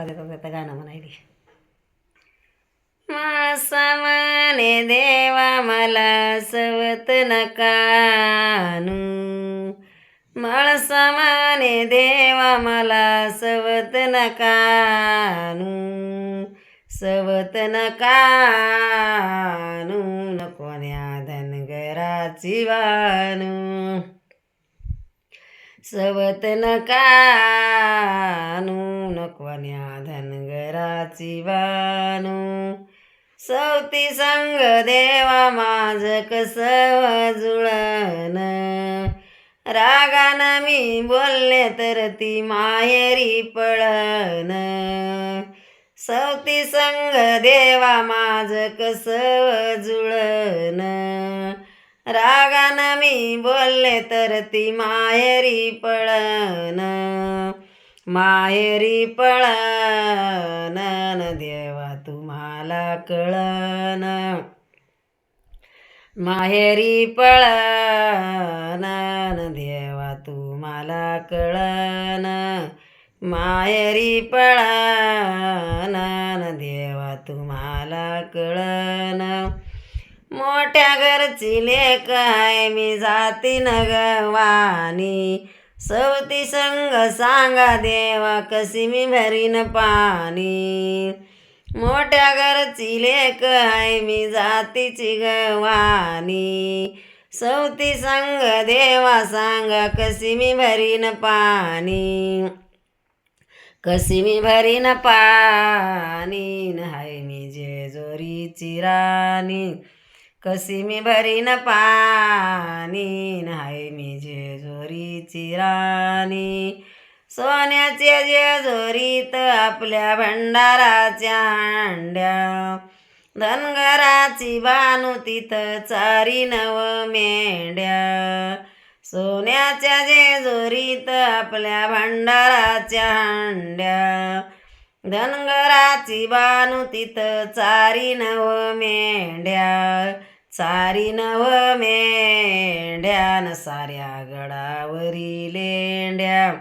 का देतात आता गाणं म्हणायली. मासामाने देवा मला सवत नकानू माळसामाने देवा मला सवत नकानू सवत नकानू नकोन्या धनगराची वानू. सवत नकानू नकोन्या धनगराची बानू सवती संग देवा माझ कस जुळन. रागानं मी बोलले तर ती माहेरी पळन. सवती संग देवा माझ कस जुळन. रागानं मी बोलले तर ती माहेरी पळन. माहेरी पळन न देवा तुम्हाला कळन माहेरी पळन न देवा तुम्हाला कळन माहेरी पळन न देवा तुम्हाला कळन मोठ्या घरची लेक आहे मी जाती नगवानी सवती संग सांगा देवा कशी मी भरीन पाणी? मोठ्या घरची लेक आहे मी जातीची गवानी सवती संग देवा सांगा कशी मी भरीन पाणी? कशी मी भरीन पाणी? हाय मी जेजोरीची राणी. कशी मी भरीन पाणी हाय मी जेजोरीची राणी. सोन्याच्या जेजोरीत आपल्या भंडाराच्या अंड्या. धनगराची बानू तिथं चारी नव मेंढ्या. सोन्याच्या जेजुरीत आपल्या भंडाराच्या हांड्या धनगराची बानू तिथं चारी नव मेंढ्या. चारी नव मेंढ्यान साऱ्या गडावरी लेंड्या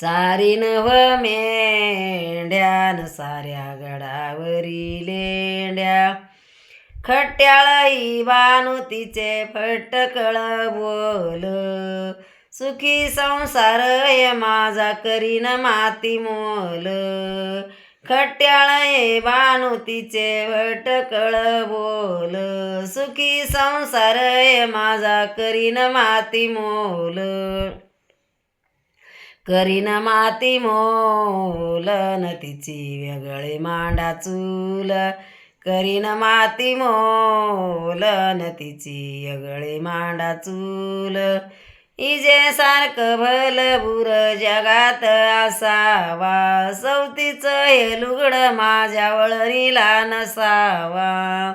चारी नव मेंढ्यान साऱ्या गडावरी लेंड्या खट्याळई बानुतीचे फटकळ बोल सुखी संसार ये माझा करीन माती मोल. खट्याळे बानुतीचे तिचे भटकळ बोल. सुखी संसार ये माझा करीन माती मोल. करीन माती मोल न तिची वेगळे मांडा चूल. करीन माती मोल न तिची वेगळे मांडा चूल. इजे सारखं भल बुर जगात असावा. सवतीचं हे लुगड माझ्या वळणीला नसावा.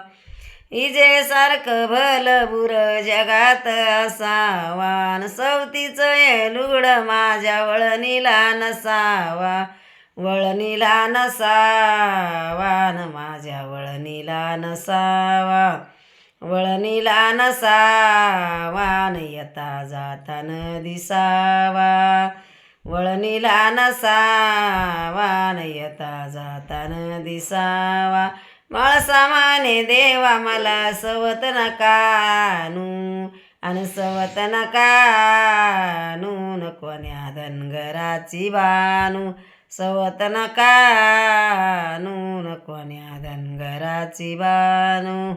इजे सारखं भल बुर जगात असावा. न हे लुगड माझ्या वळणीला नसावा. वळणीला नसावा. न माझ्या वळणीला नसावा. वळणीला नसावा. करता जाता जातान दिसावा. वळणीला नसावा न येता जातान दिसावा. माळसामाने देवा मला सवत नकानू आणि सवत नकानू नकोन्या धनगराची बानू. सवत नकानू नकोन्या धनगराची बानू.